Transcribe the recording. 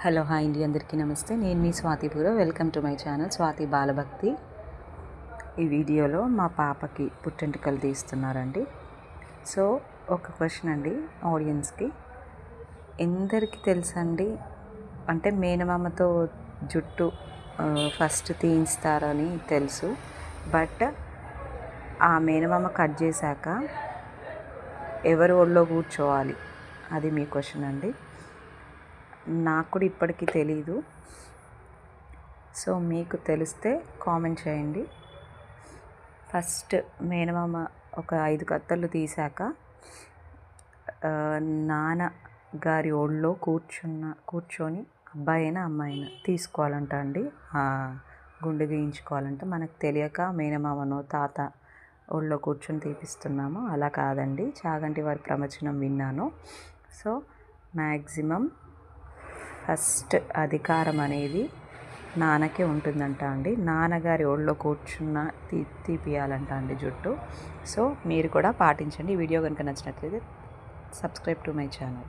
Hello hi అండి. అందరికీ నమస్తే. నేను మీ స్వాతిపూర welcome to my channel Swathi Balabhakti. ఈ వీడియోలో మా పాపకి పుట్టెంటుకలు తీస్తున్నారండి. సో ఒక క్వశ్చన్ అండి ఆడియన్స్కి. ఎందరికి తెలుసండి? అంటే మేనమామతో జుట్టు ఫస్ట్ తీయిస్తారని తెలుసు. బట్ ఆ మేనమామ కట్ చేశాక ఎవరు ఒళ్ళో కూర్చోవాలి? అది మీ క్వశ్చన్ అండి. నాకు కూడా ఇప్పటికీ తెలీదు. సో మీకు తెలిస్తే కామెంట్ చేయండి. ఫస్ట్ మేనమామ ఒక ఐదు కత్తలు తీశాక నాన్న గారి ఒళ్ళో కూర్చున్న కూర్చొని అబ్బాయి అయినా తీసుకోవాలంట అండి. గుండె గుండు గీయించుకోవాలంట. మనకు తెలియక మేనమామను తాత ఒళ్ళో కూర్చొని తీపిస్తున్నాము అలా కాదండి. చాగంటి వారి ప్రవచనం విన్నాను. సో మ్యాక్సిమం ఫస్ట్ అధికారం అనేది నాన్నకే ఉంటుందంట అండి. నాన్నగారి ఒళ్ళో కూర్చున్న తీ తీపియాలంట అండి జుట్టు. సో మీరు కూడా పాటించండి. ఈ వీడియో కనుక నచ్చినట్లయితే సబ్స్క్రైబ్ టు మై ఛానల్.